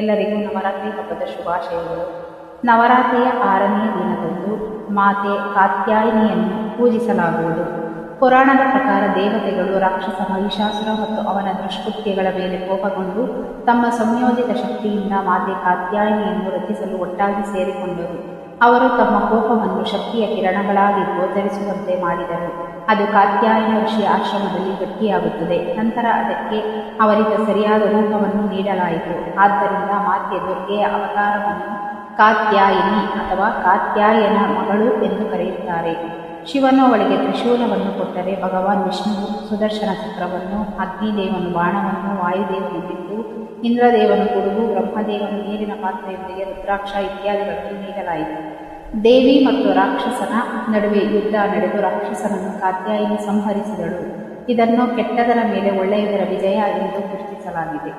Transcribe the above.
ಎಲ್ಲರಿಗೂ ನವರಾತ್ರಿ ಹಬ್ಬದ ಶುಭಾಶಯಗಳು. ನವರಾತ್ರಿಯ ಆರನೇ ದಿನದಂದು ಮಾತೆ ಕಾತ್ಯಾಯಿನಿಯನ್ನು ಪೂಜಿಸಲಾಗುವುದು. ಪುರಾಣದ ಪ್ರಕಾರ ದೇವತೆಗಳು ರಾಕ್ಷಸ ಮಹಿಷಾಸುರ ಮತ್ತು ಅವನ ದುಷ್ಕೃತ್ಯಗಳ ಮೇಲೆ ಕೋಪಗೊಂಡು ತಮ್ಮ ಸಂಯೋಜಿತ ಶಕ್ತಿಯಿಂದ ಮಾತೆ ಕಾತ್ಯಾಯಿನಿಯನ್ನು ರಚಿಸಲು ಒಟ್ಟಾಗಿ ಸೇರಿಕೊಂಡರು. ಅವರು ತಮ್ಮ ಕೋಪವನ್ನು ಶಕ್ತಿಯ ಕಿರಣಗಳಾಗಿ ಗೋಚರಿಸುವಂತೆ ಮಾಡಿದರು. ಅದು ಕಾತ್ಯಾಯನ ಋಷಿಯ ಆಶ್ರಮದಲ್ಲಿ ಗಟ್ಟಿಯಾಗುತ್ತದೆ. ನಂತರ ಅದಕ್ಕೆ ಅವರಿಗೆ ಸರಿಯಾದ ರೂಪವನ್ನು ನೀಡಲಾಯಿತು. ಆದ್ದರಿಂದ ಮಾತೆ ದುರ್ಗೆಯ ಅವತಾರವನ್ನು ಕಾತ್ಯಾಯಿನಿ ಅಥವಾ ಕಾತ್ಯಾಯನ ಮಗಳು ಎಂದು ಕರೆಯುತ್ತಾರೆ ಶಿವನು ಅವಳಿಗೆ ತ್ರಿಶೂಲವನ್ನು ಕೊಟ್ಟರೆ ಭಗವಾನ್ ವಿಷ್ಣುವು ಸುದರ್ಶನ ಚಕ್ರವನ್ನು ಅಗ್ನಿದೇವನು ಬಾಣವನ್ನು, ವಾಯುದೇವನು ಬಿಟ್ಟು ಇಂದ್ರದೇವನು ಗುಡುಗು, ಬ್ರಹ್ಮದೇವನು ನೀರಿನ ಪಾತ್ರೆಯೊಂದಿಗೆ ರುದ್ರಾಕ್ಷ ಇತ್ಯಾದಿಗಳನ್ನು ನೀಡಲಾಯಿತು. ದೇವಿ ಮತ್ತು ರಾಕ್ಷಸನ ನಡುವೆ ಯುದ್ಧ ನಡೆದು ರಾಕ್ಷಸನನ್ನು ಕಾತ್ಯಾಯಿನಿ ಸಂಹರಿಸಿದಳು. ಇದನ್ನು ಕೆಟ್ಟದರ ಮೇಲೆ ಒಳ್ಳೆಯದರ ವಿಜಯ ಎಂದು ಗುರುತಿಸಲಾಗಿದೆ.